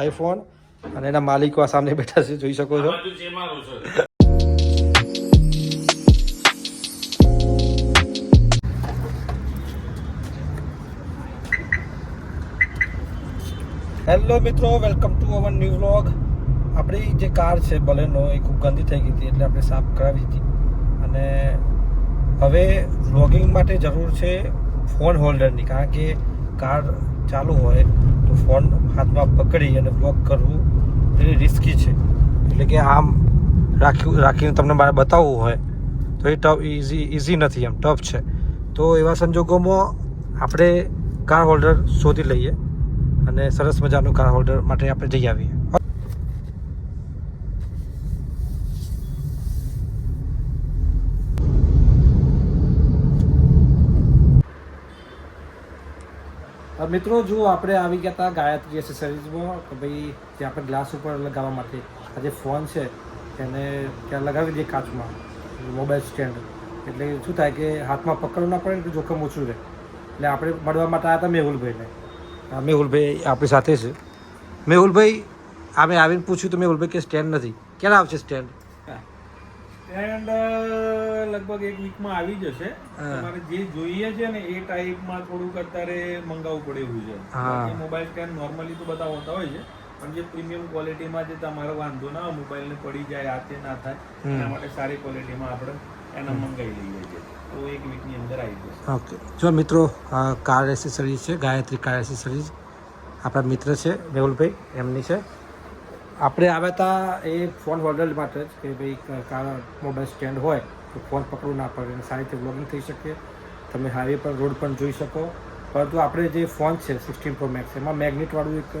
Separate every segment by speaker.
Speaker 1: IPhone અને એના માલિકો આ સામે બેઠા છે જોઈ શકો છો. હેલો મિત્રો welcome to our new vlog આપણી જે કાર છે બલેનો એ ખૂબ ગંદી થઈ ગઈ હતી એટલે આપણે સાફ કરાવી હતી. અને હવે વ્લોગિંગ માટે જરૂર છે ફોન હોલ્ડરની કારણ કે કાર ચાલુ હોય તો ફોન હાથમાં પકડી અને બ્લોક કરવું એ રિસ્કી છે. એટલે કે આમ રાખ્યું, રાખીને તમને મારે બતાવવું હોય, તો એ ટફ ઇઝી ઇઝી નથી એમ ટફ છે. તો એવા સંજોગોમાં આપણે કાર હોલ્ડર શોધી લઈએ અને સરસ મજાનું કાર હોલ્ડર માટે આપણે જઈ આવીએ હવે મિત્રો, જો આપણે આવી ગયા હતા ગાયત્રી એસેસરીઝમાં કે ભાઈ જે આપણે ગ્લાસ ઉપર લગાવવા માટે આ જે ફોન છે એને ત્યાં લગાવી દઈએ કાચમાં, મોબાઈલ સ્ટેન્ડ. એટલે શું થાય કે હાથમાં પકડવું ના પડે જોખમ ઓછું રહે. એટલે આપણે મળવા માટે આવ્યા હતા મેહુલભાઈને. મેહુલભાઈ આપણી સાથે છે. મેહુલભાઈ અમે આવીને પૂછ્યું તો મેહુલભાઈ કે સ્ટેન્ડ નથી. ક્યારે આવશે સ્ટેન્ડ?
Speaker 2: સ્ટેન્ડ લગભગ એક વીકમાં આવી જશે. તમારે જે જોઈએ છે ને એ ટાઈપમાં થોડુંક અત્યારે મંગાવવું પડે એવું છે. મોબાઈલ સ્ટેન્ડ નોર્મલી તો બધા હોતા હોય છે. પણ જે પ્રીમિયમ ક્વોલિટીમાં જે તમારો વાંધો ના મોબાઈલને પડી જાય આ તે ના થાય એના માટે સારી ક્વોલિટીમાં આપણે એના મંગાવી લઈએ છીએ. તો એક વીકની અંદર આવી જશે.
Speaker 1: ઓકે જો મિત્રો કાર એસેસરીઝ છે ગાયત્રી કાર એસેસરીઝ આપણા મિત્ર છે મેહુલભાઈ એમની છે. આપણે આવ્યા હતા એ ફોન હોલ્ડર માટે જ કે ભાઈ કાળા મોબાઈલ સ્ટેન્ડ હોય તો ફોન પકડવું ના પડે અને સારી રીતે વ્લોગિંગ થઈ શકે. તમે હાઈવે પર રોડ પણ જોઈ શકો. પરંતુ આપણે જે ફોન છે સિક્સટીન પ્રો મેક્સ એમાં મેગ્નેટવાળું એક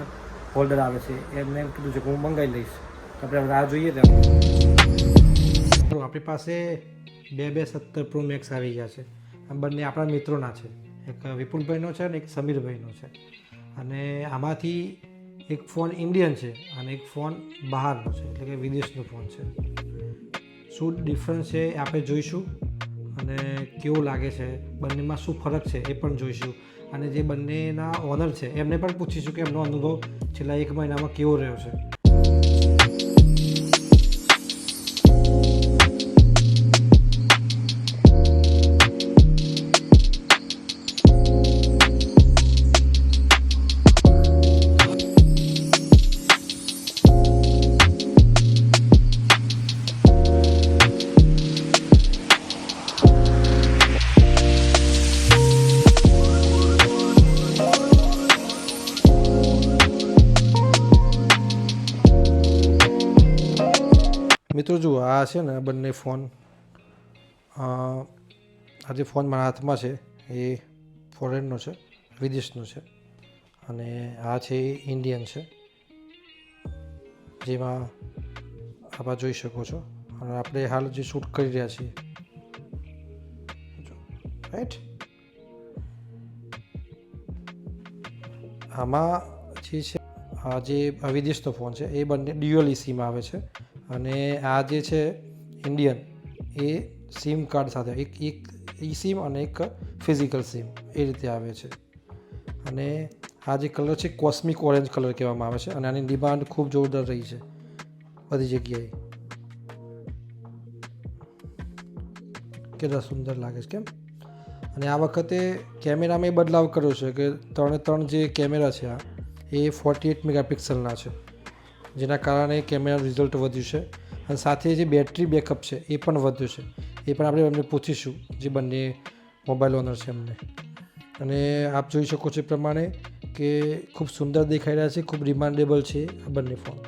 Speaker 1: હોલ્ડર આવે છે. એમને એમ કીધું છે કે હું મંગાવી લઈશ. તો આપણે રાહ જોઈએ તો આપણી પાસે બે બે સત્તર પ્રો મેક્સ આવી ગયા છે. આ બંને આપણા મિત્રોના છે. એક વિપુલભાઈનો છે અને એક સમીરભાઈનો છે. અને આમાંથી એક ફોન ઇન્ડિયન છે અને એક ફોન બહારનો છે, એટલે કે વિદેશનો ફોન છે. શું ડિફરન્સ છે એ આપણે જોઈશું અને કેવું લાગે છે, બંનેમાં શું ફરક છે એ પણ જોઈશું. અને જે બંનેના ઓનર છે, એમને પણ પૂછીશું કે એમનો અનુભવ છેલ્લા એક મહિનામાં કેવો રહ્યો છે. મિત્રો, જુઓ, આ છે ને બંને ફોન. આ જે ફોન મારા હાથમાં છે, એ ફોરેનનો છે, વિદેશનો છે. અને આ છે એ ઇન્ડિયન છે. જેમાં આપ જોઈ શકો છો. અને આપણે હાલ જે શૂટ કરી રહ્યા છીએ. રાઈટ આમાં જે છે, આ જે વિદેશનો ફોન છે, એ બંને ડ્યુઅલ ઇસીમાં આવે છે. અને આ જે છે ઇન્ડિયન એ સિમ કાર્ડ સાથે, એક એક ઈ સિમ અને એક ફિઝિકલ સિમ એ રીતે આવે છે. અને આ જે કલર છે કોસ્મિક ઓરેન્જ કલર કહેવામાં આવે છે અને આની ડિમાન્ડ ખૂબ જોરદાર રહી છે બધી જગ્યાએ. કેટલા સુંદર લાગે છે કેમ? અને આ વખતે કેમેરામાં એ બદલાવ કર્યો છે કે ત્રણે ત્રણ જે કેમેરા છે આ, એ ફોર્ટી એટ મેગાપિક્સલના છે. જેના કારણે કેમેરા રિઝલ્ટ વધ્યું છે. અને સાથે જે બેટરી બેકઅપ છે, એ પણ વધ્યું છે. એ પણ આપણે એમને પૂછીશું, જે બંને મોબાઈલ ઓનર છે એમને. અને આપ જોઈ શકો છો એ પ્રમાણે કે ખૂબ સુંદર દેખાઈ રહ્યા છે, ખૂબ રિમાન્ડેબલ છે આ બંને ફોન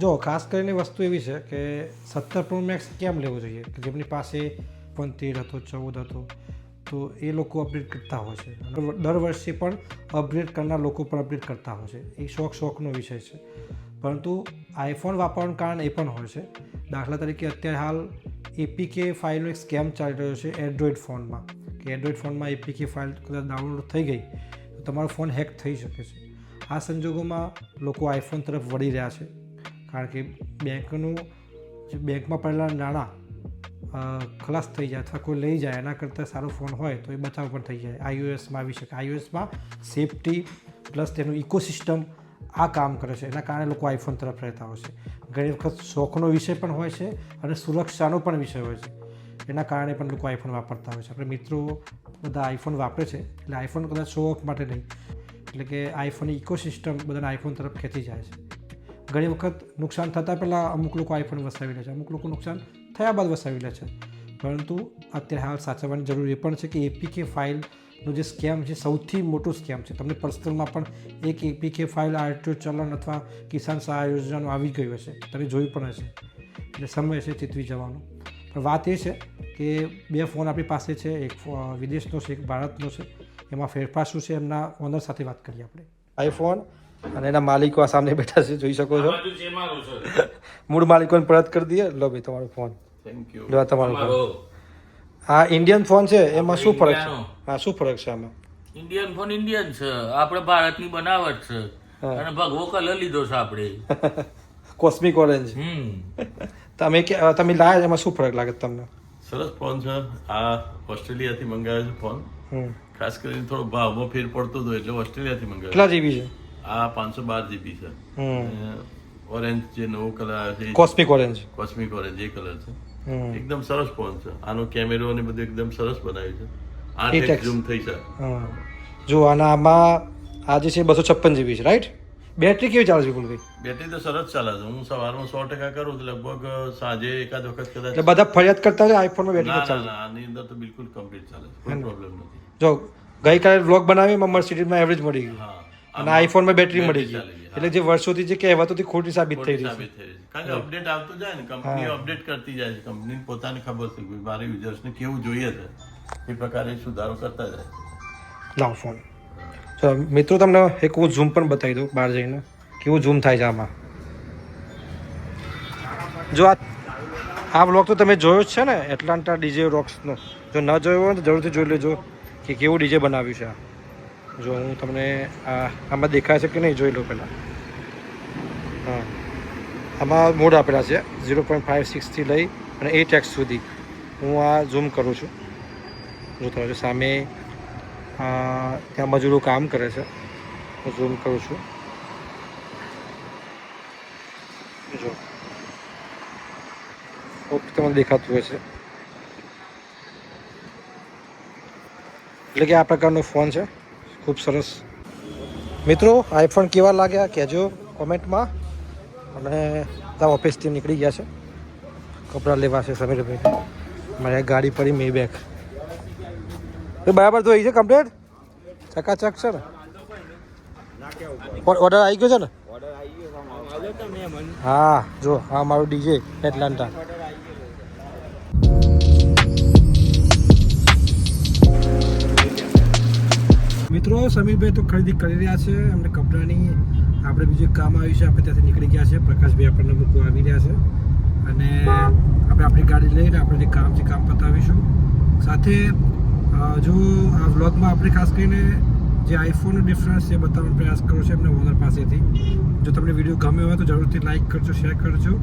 Speaker 1: જો, ખાસ કરીને વસ્તુ એવી છે કે સત્તર પ્રો મેક્સ કેમ લેવું જોઈએ? કે જેમની પાસે પણ તેર હતો, ચૌદ હતો તો એ લોકો અપડેટ કરતા હોય છે. દર વર્ષે પણ અપગ્રેડ કરનાર લોકો પણ અપડેટ કરતા હોય છે. એ શોખ શોખનો વિષય છે. પરંતુ આઈફોન વાપરવાનું કારણ એ પણ હોય છે. દાખલા તરીકે અત્યારે હાલ એપીકે ફાઇલનો એક સ્કેમ ચાલી રહ્યો છે એન્ડ્રોઈડ ફોનમાં કે એન્ડ્રોઈડ ફોનમાં એપીકે ફાઇલ કદાચ ડાઉનલોડ થઈ ગઈ, તો તમારો ફોન હેક થઈ શકે છે. આ સંજોગોમાં લોકો આઈફોન તરફ વળી રહ્યા છે. કારણ કે બેંકનું જે બેંકમાં પડેલા નાણાં ખલાસ થઈ જાય અથવા કોઈ લઈ જાય, એના કરતાં સારો ફોન હોય તો એ બચાવ પણ થઈ જાય. આઈઓએસમાં આવી શકે. આઈઓએસમાં સેફટી પ્લસ તેનું ઇકોસિસ્ટમ આ કામ કરે છે. એના કારણે લોકો આઈફોન તરફ રહેતા હોય છે. ઘણી વખત શોખનો વિષય પણ હોય છે અને સુરક્ષાનો પણ વિષય હોય છે. એના કારણે પણ લોકો આઈફોન વાપરતા હોય છે. આપણે મિત્રો બધા આઈફોન વાપરે છે એટલે આઈફોન કદાચ શો ઓફ માટે નહીં. એટલે કે આઈફોનની ઇકોસિસ્ટમ બધાને આઈફોન તરફ ખેંચી જાય છે. ઘણી વખત નુકસાન થતાં પહેલાં અમુક લોકો આઈફોન વસાવી લે છે, અમુક લોકો નુકસાન થયા બાદ વસાવી લે છે. પરંતુ અત્યારે હાલ સાચવવાની જરૂર એ પણ છે કે એપીકે ફાઇલનો જે સ્કેમ છે, સૌથી મોટું સ્કેમ છે. તમને પર્સનલમાં પણ એક એપીકે ફાઇલ આરટીઓ ચલણ અથવા કિસાન સહાય યોજનાનું આવી ગયું હશે. તમે જોયું પણ હશે. એટલે સમય છે ચેતવી જવાનો. પણ વાત એ છે કે બે ફોન આપણી પાસે છે, એક વિદેશનો છે, એક ભારતનો છે. એમાં ફેરફાર શું છે એમના ઓનર સાથે વાત કરીએ આપણે. આઈફોન અને એના માલિકો આ સામે બેઠા છે જોઈ શકો છો. મૂળ માલિકોને પરત કરી દઈએ. લો ભાઈ તમારો ફોન.
Speaker 3: થેન્ક યુ
Speaker 1: જો આ તમારો ફોન. આ ઇન્ડિયન ફોન છે એમાં શું ફરક છે? હા શું ફરક છે આમાં?
Speaker 3: ઇન્ડિયન ફોન ઇન્ડિયન છે. આપણે ભારતની બનાવટ છે.
Speaker 1: હા.
Speaker 3: અને ભગવો કલર લીધો છે આપણે.
Speaker 1: Cosmic orange.
Speaker 3: હમ.
Speaker 1: તમે કે તમે લાયા એમાં શું ફરક લાગે તમને?
Speaker 4: સરસ ફોન છે. આ ઓસ્ટ્રેલિયાથી મંગાવ્યો છે ફોન. ખાસ કરીને થોડો ભાવમાં ફેર પડતો હતો એટલે ઓસ્ટ્રેલિયાથી મંગાવ્યો.
Speaker 1: કેટલા જીબી છે?
Speaker 4: આ પાંચસો બાર જીબી છે. ઓરેન્જ જે નવો કલર આવે છે
Speaker 1: કોસ્મિક ઓરેન્જ
Speaker 4: કોસ્મિક ઓરેન્જ એ કલર છે. એકદમ સરસ ફોન છે. આનો કેમેરો અને બધું એકદમ સરસ બનાવ્યું છે. આઠ એક્સ ઝૂમ થઈ શકે
Speaker 1: જો આના આમાં આ જે છે બસો છપ્પન જીબી છે રાઈટ બેટરી કેવી ચાલે છે વિપુલભાઈ
Speaker 4: બેટરી તો સરસ ચાલે છે. હું સવારમાં સો ટકા કરું તો લગભગ સાંજે એકાદ વખત કદાચ
Speaker 1: એટલે બધા ફરિયાદ કરતા હોય આઈફોનમાં બેટરી
Speaker 4: ના આની અંદર તો બિલકુલ કમ્પ્લીટ ચાલે કોઈ પ્રોબ્લેમ નથી.
Speaker 1: જો ગઈકાલે વ્લોગ બનાવી એમાં મર્સિડીઝમાં એવરેજ મળી ગયું. અને આઈફોનમાં બેટરી મળી ગઈ. એટલે જે વર્ષોથી જે કહેવાતો હતી ખોટી સાબિત થઈ રહી છે.
Speaker 4: કારણ કે અપડેટ આવતું જાય ને કંપની અપડેટ કરતી જાય છે. કંપની પોતાને ખબર છે કે મારે યુઝર્સને કેવું જોઈએ છે. એ પ્રકારે સુધારો કરતા જાય
Speaker 1: લાવ ફોન તો મિત્રો તમને એક હું ઝૂમ પણ બતાવી દઉં બહાર જઈને. કેવું ઝૂમ થાય છે આમાં? જો આ આ બ્લોગ તો તમે જોયો જ છે ને એટલાન્ટા ડીજે રોક્સનો જો ન જોયો હોય તો જરૂરથી જોઈ લેજો કે કેવું ડીજે બનાવ્યું છે આ. જો હું તમને આ આમાં દેખાય છે કે નહીં? જોઈ લો પહેલાં. હા. આમાં મોડ આપેલા છે. ઝીરો પોઈન્ટ ફાઇવ સિક્સથી લઈ અને એટ એક્સ સુધી. હું આ ઝૂમ કરું છું. જો તમે જો સામે ત્યાં મજૂરો કામ કરે છે. હું ઝૂમ કરું છું. જો. ઓકે તમને દેખાતું હશે. એટલે કે આ પ્રકારનો ફોન છે. ખૂબ સરસ. મિત્રો આઈફોન કેવા લાગ્યા કહેજો કોમેન્ટમાં. અને ત્યાં ઓફિસથી નીકળી ગયા છે. કપડાં લેવા છે સમીરભાઈ. મારે ગાડી પડી મે બેગ. બરાબર તો છે કમ્પ્લીટ ચકાચક છે ને? ઓર્ડર આવી ગયો છે ને? હા જો હા મારું ડીજે એટલાન્ટા મિત્રો, સમીરભાઈ તો ખરીદી કરી રહ્યા છે. અમને કપડાની આપણે બીજું કામ આવ્યું છે, આપણે ત્યાંથી નીકળી ગયા છે. પ્રકાશભાઈ આપણને મૂકવા આવી રહ્યા છે. અને આપણે આપણી ગાડી લઈને આપણે જે કામ છે, કામ પતાવીશું. સાથે જો આ વ્લોગમાં આપણે ખાસ કરીને જે આઈફોનનો ડિફરન્સ છે બતાવવાનો પ્રયાસ કર્યો છે એમને ઓનર પાસેથી. જો તમને વીડિયો ગમ્યો હોય તો જરૂરથી લાઈક કરજો શેર કરજો.